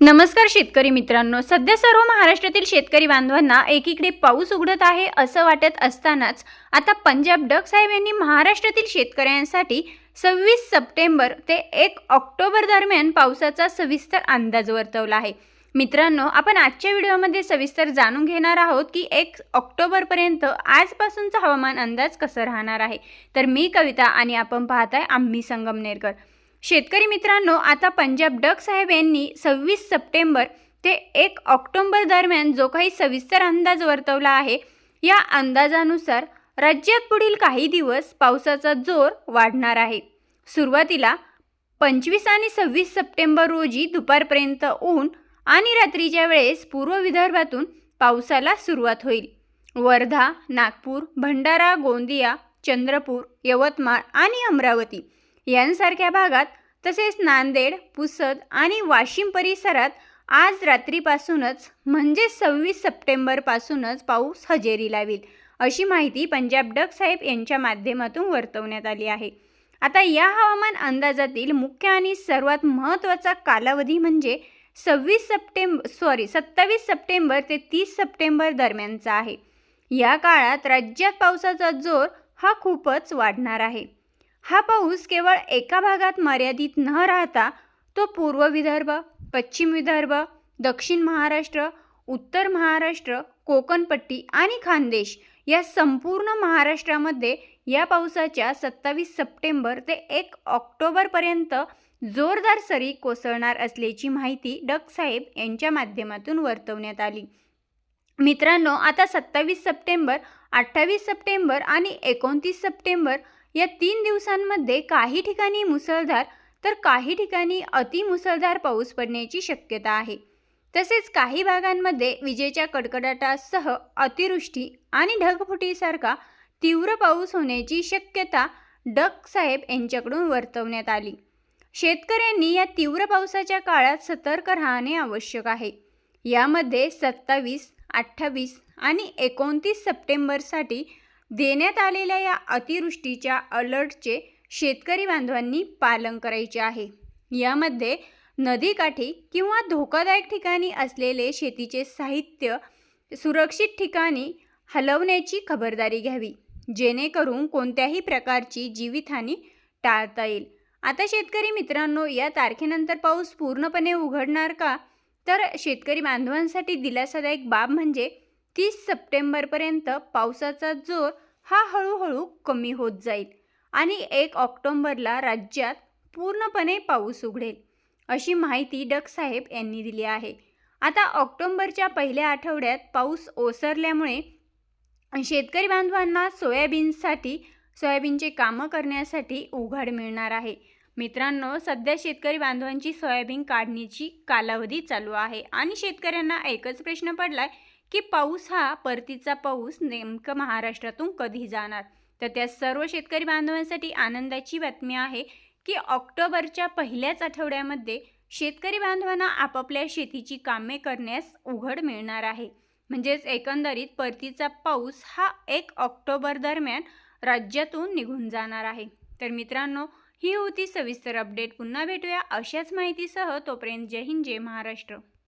नमस्कार शेतकरी मित्रांनो. सध्या सर्व महाराष्ट्रातील शेतकरी बांधवांना एकीकडे पाऊस उघडत आहे असं वाटत असतानाच आता पंजाब डक साहेब यांनी महाराष्ट्रातील शेतकऱ्यांसाठी सव्वीस सप्टेंबर ते एक ऑक्टोबर दरम्यान पावसाचा सविस्तर अंदाज वर्तवला आहे. मित्रांनो आपण आजच्या व्हिडिओमध्ये सविस्तर जाणून घेणार आहोत की एक ऑक्टोबरपर्यंत आजपासूनचा हवामान अंदाज कसं राहणार आहे. तर मी कविता आणि आपण पाहताय आम्ही संगमनेरकर. शेतकरी मित्रांनो आता पंजाब डक साहेब यांनी सव्वीस सप्टेंबर ते एक ऑक्टोबर दरम्यान जो काही सविस्तर अंदाज वर्तवला आहे या अंदाजानुसार राज्यात पुढील काही दिवस पावसाचा जोर वाढणार आहे. सुरुवातीला पंचवीस आणि सव्वीस सप्टेंबर रोजी दुपारपर्यंत ऊन आणि रात्रीच्या वेळेस पूर्व विदर्भातून पावसाला सुरुवात होईल. वर्धा नागपूर भंडारा गोंदिया चंद्रपूर यवतमाळ आणि अमरावती यांसारख्या भागात तसेच नांदेड पुसद आणि वाशिम परिसरात आज रात्रीपासूनच म्हणजे सव्वीस सप्टेंबरपासूनच पाऊस हजेरी लावेल अशी माहिती पंजाब डक साहेब यांच्या माध्यमातून वर्तवण्यात आली आहे. आता या हवामान अंदाजातील मुख्य आणि सर्वात महत्त्वाचा कालावधी म्हणजे सव्वीस सप्टेंबर सॉरी सत्तावीस सप्टेंबर ते तीस सप्टेंबर दरम्यानचा आहे. या काळात राज्यात पावसाचा जोर हा खूपच वाढणार आहे. हा पाऊस केवळ एका भागात मर्यादित न राहता तो पूर्व विदर्भ पश्चिम विदर्भ दक्षिण महाराष्ट्र उत्तर महाराष्ट्र कोकणपट्टी आणि खानदेश या संपूर्ण महाराष्ट्रामध्ये या पावसाच्या सत्तावीस सप्टेंबर ते एक ऑक्टोबरपर्यंत जोरदार सरी कोसळणार असल्याची माहिती डक साहेब यांच्या माध्यमातून वर्तवण्यात आली. मित्रांनो आता सत्तावीस सप्टेंबर अठ्ठावीस सप्टेंबर आणि एकोणतीस सप्टेंबर या तीन दिवसांमध्ये काही ठिकाणी मुसळधार तर काही ठिकाणी अतिमुसळधार पाऊस पडण्याची शक्यता आहे. तसेच काही भागांमध्ये विजेच्या कडकडाटासह अतिवृष्टी आणि ढगफुटीसारखा तीव्र पाऊस होण्याची शक्यता डक साहेब यांच्याकडून वर्तवण्यात आली. शेतकऱ्यांनी या तीव्र पावसाच्या काळात सतर्क राहणे आवश्यक आहे. यामध्ये सत्तावीस अठ्ठावीस आणि एकोणतीस सप्टेंबरसाठी देण्यात आलेल्या या अतिवृष्टीच्या अलर्टचे शेतकरी बांधवांनी पालन करायचे आहे. यामध्ये नदीकाठी किंवा धोकादायक ठिकाणी असलेले शेतीचे साहित्य सुरक्षित ठिकाणी हलवण्याची खबरदारी घ्यावी जेणेकरून कोणत्याही प्रकारची जीवितहानी टाळता येईल. आता शेतकरी मित्रांनो या तारखेनंतर पाऊस पूर्णपणे उघडणार का? तर शेतकरी बांधवांसाठी दिलासादायक बाब म्हणजे तीस सप्टेंबरपर्यंत पावसाचा जोर हा हळूहळू कमी होत जाईल आणि एक ऑक्टोंबरला राज्यात पूर्णपणे पाऊस उघडेल अशी माहिती डकसाहेब यांनी दिली आहे. आता ऑक्टोंबरच्या पहिल्या आठवड्यात पाऊस ओसरल्यामुळे शेतकरी बांधवांना सोयाबीनसाठी सोयाबीनचे कामं करण्यासाठी उघाड मिळणार आहे. मित्रांनो सध्या शेतकरी बांधवांची सोयाबीन काढणीची कालावधी चालू आहे आणि शेतकऱ्यांना एकच प्रश्न पडलाय की पाऊस हा परतीचा पाऊस नेमकं महाराष्ट्रातून कधी जाणार? तर त्या सर्व शेतकरी बांधवांसाठी आनंदाची बातमी आहे की ऑक्टोबरच्या पहिल्याच आठवड्यामध्ये शेतकरी बांधवांना आपापल्या शेतीची कामे करण्यास उघड मिळणार आहे. म्हणजेच एकंदरीत परतीचा पाऊस हा एक ऑक्टोबर दरम्यान राज्यातून निघून जाणार आहे. तर मित्रांनो ही होती सविस्तर अपडेट. पुन्हा भेटूया अशाच माहितीसह. तोपर्यंत जय हिंद जय महाराष्ट्र.